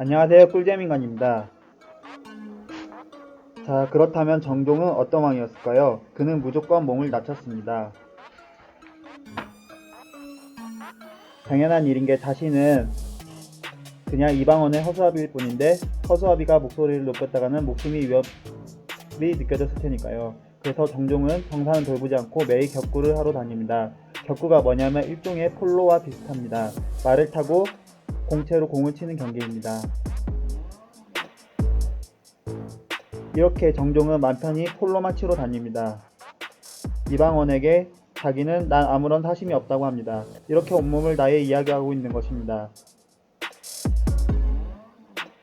안녕하세요 꿀잼인간입니다. 자 그렇다면 정종은 어떤 왕이었을까요? 그는 무조건 몸을 낮췄습니다. 당연한 일인 게 자신은 그냥 이방원의 허수아비일 뿐인데 허수아비가 목소리를 높였다가는 목숨이 위협이 느껴졌을 테니까요. 그래서 정종은 정사는 돌보지 않고 매일 격구를 하러 다닙니다. 격구가 뭐냐면 일종의 폴로와 비슷합니다. 말을 타고 공채로 공을 치는 경기입니다. 이렇게 정종은 맘 편히 폴로만 치러 다닙니다. 이방원에게 자기는 난 아무런 사심이 없다고 합니다. 이렇게 온몸을 다해 이야기하고 있는 것입니다.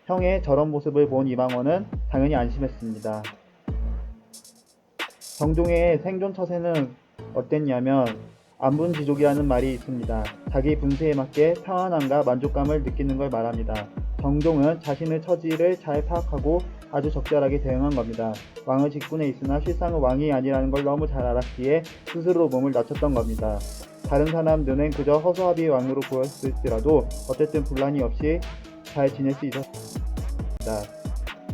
형의 저런 모습을 본 이방원은 당연히 안심했습니다. 정종의 생존 처세는 어땠냐면 안분지족이라는 말이 있습니다. 자기 분수에 맞게 평안함과 만족감을 느끼는 걸 말합니다. 정종은 자신의 처지를 잘 파악하고 아주 적절하게 대응한 겁니다. 왕의 직분에 있으나 실상은 왕이 아니라는 걸 너무 잘 알았기에 스스로 몸을 낮췄던 겁니다. 다른 사람 눈엔 그저 허수아비 왕으로 보였을지라도 어쨌든 분란이 없이 잘 지낼 수 있었습니다.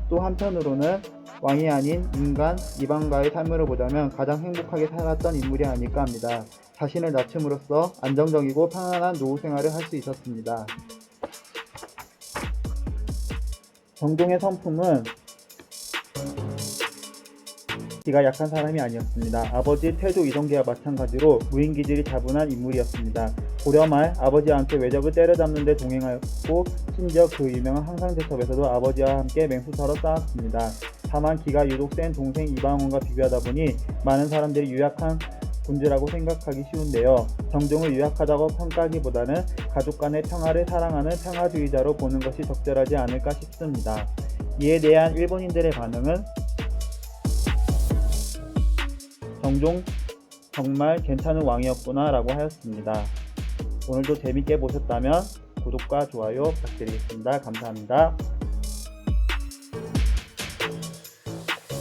또 한편으로는 왕이 아닌 인간, 이방과의 삶으로 보자면 가장 행복하게 살았던 인물이 아닐까 합니다. 자신을 낮춤으로써 안정적이고 편안한 노후 생활을 할 수 있었습니다. 정종의 성품은 기가 약한 사람이 아니었습니다. 아버지 태조 이성계와 마찬가지로 무인기질이 자분한 인물이었습니다. 고려 말 아버지와 함께 외적을 때려잡는 데 동행하였고 심지어 그 유명한 항상제첩에서도 아버지와 함께 맹수서로 싸웠습니다. 다만 기가 유독 센 동생 이방원과 비교하다 보니 많은 사람들이 유약한 군주라고 생각하기 쉬운데요. 정종을 유약하다고 평가하기보다는 가족 간의 평화를 사랑하는 평화주의자로 보는 것이 적절하지 않을까 싶습니다. 이에 대한 일본인들의 반응은 정종 정말 괜찮은 왕이었구나 라고 하였습니다. 오늘도 재밌게 보셨다면 구독과 좋아요 부탁드리겠습니다. 감사합니다.